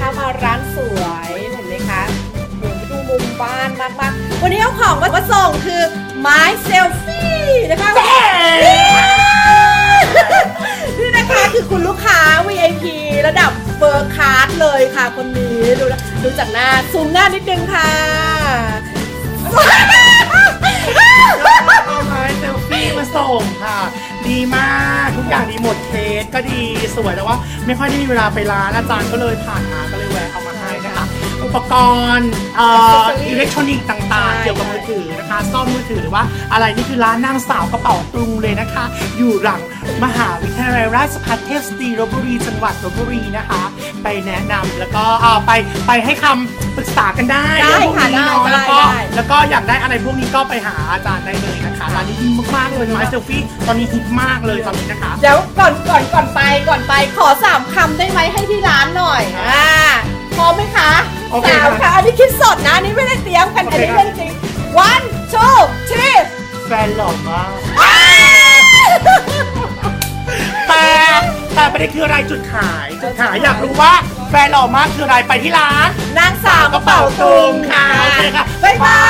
นะคะมาร้านสวยเห็นไหมคะหนูดูมุมบ้านมากๆวันนี้เอาของมาส่งคือไม้เซลฟี่นะคะนี่นะคะคือคุณลูกค้า VIP ระดับเฟอร์คาร์ดเลยค่ะคนนี้ดูดูจากหน้าซูมหน้านิดนึงค่ะ ค่ะ ดีมากทุกอย่างดีหมดเคสก็ดีสวยแต่ว่า ไม่ค่อยได้มีเวลาไปร้านอาจารย์ก็เลยผ่านมาก็เลยแวะเอามาให้นะคะ อุปกรณ์เอ่ออิเล็กทรอนิกส์ต่างๆ ใช่ เกี่ยวกับมือถือนะคะ ซ่อมมือถือหรือว่าอะไรนี่คือร้านนางสาวกระเป๋าตุงเลยนะคะ อยู่หลังมหาวิทยาลัยราชภัฏเทพสตรีลบบุรีจังหวัดลบบุรีนะคะ ไปแนะนำแล้วก็เอาไปไปให้คำปรึกษากันได้ แล้วก็ได้แล้วก็อยากได้อะไรพวกนี้ก็ไปหาอาจารย์ได้เลยนะคะร้านนี้ดีมากๆเลยไม้เซลฟี่ตอนนี้ฮิตมากเลยตอนนี้นะคะ เดี๋ยวก่อนก่อนก่อนไปก่อนไปขอสามคำได้ไหมให้ที่ร้านหน่อยอ่าพร้อมไหมคะโอเคสามค่ะ ค่ะ อันนี้คิดสดนะอันนี้ไม่ได้เตรียมกันโออันเคนี้ค่ะเรื่องจริง one two three แฟนหล่อมากแต่แต่ประเด็นคืออะไรจุดขายจุดขายอยากรู้ว่า แฟนหล่อมากคืออะไรไปที่ร้านนางสาวกระเป๋าตุงค่ะโอเคค่ะ บ๊ายบาย